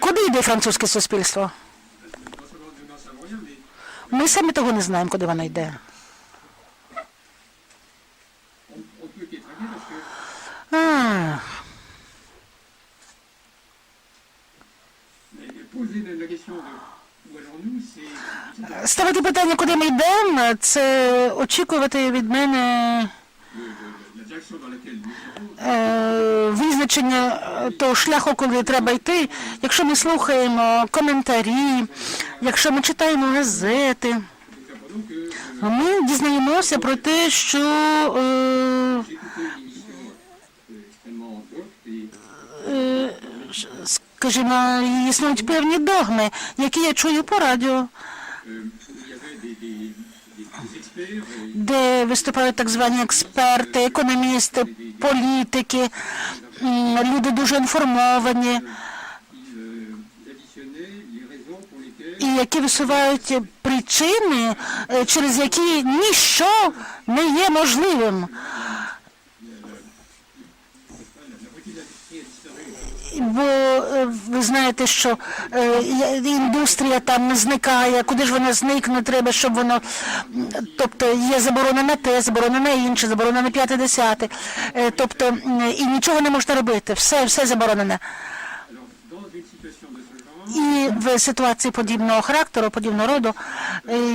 Куди йде французьке суспільство? Ми самі того не знаємо, куди воно йде. А, ставити питання, куди ми йдемо, це очікувати від мене визначення е, того шляху, куди треба йти. Якщо ми слухаємо коментарі, якщо ми читаємо газети, ми дізнаємося про те, що е, е, скажімо, існують певні догми, які я чую по радіо, де виступають так звані експерти, економісти, політики, люди дуже інформовані, і які висувають причини, е, через які ніщо не є можливим. Бо е, ви знаєте, що е, індустрія там зникає, куди ж вона зникне, треба, щоб воно. Тобто є заборона на те, заборона на інше, заборона на п'яте десяте. Е, Тобто і нічого не можна робити, все, все заборонене. І в ситуації подібного характеру, подібного роду,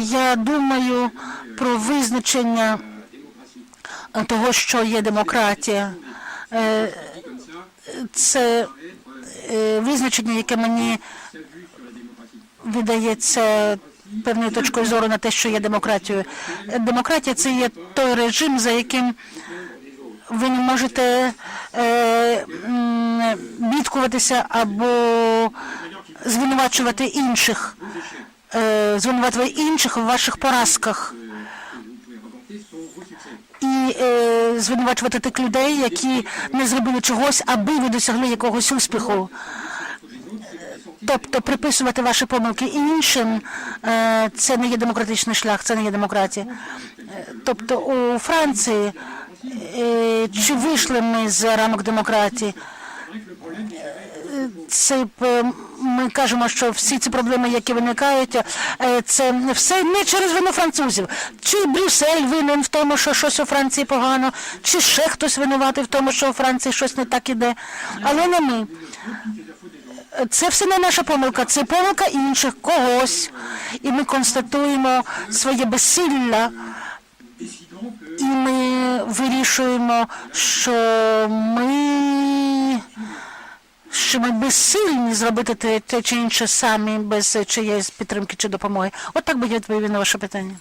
я думаю про визначення того, що є демократія. Це визначення, яке мені видається певною точкою зору на те, що є демократією. Е, Демократія це є той режим, за яким ви не можете е, бідкуватися або звинувачувати інших, е, звинувачувати інших в ваших поразках. І е, звинувачувати тих людей, які не зробили чогось, аби ви досягли якогось успіху. Тобто приписувати ваші помилки іншим, е, це не є демократичний шлях, це не є демократія. Тобто у Франції е, чи вийшли ми з рамок демократії? Це е, ми кажемо, що всі ці проблеми, які виникають, е, це все не через вину французів. Чи Брюссель винен в тому, що щось у Франції погано, чи ще хтось винуватий в тому, що у Франції щось не так іде. Але не ми. Це все не наша помилка, це помилка інших когось. І ми констатуємо своє безсилля, і ми вирішуємо, що ми, що ми безсильні зробити те, те чи інше самі без чиєїсь підтримки чи допомоги. От так би я відповів на ваше питання.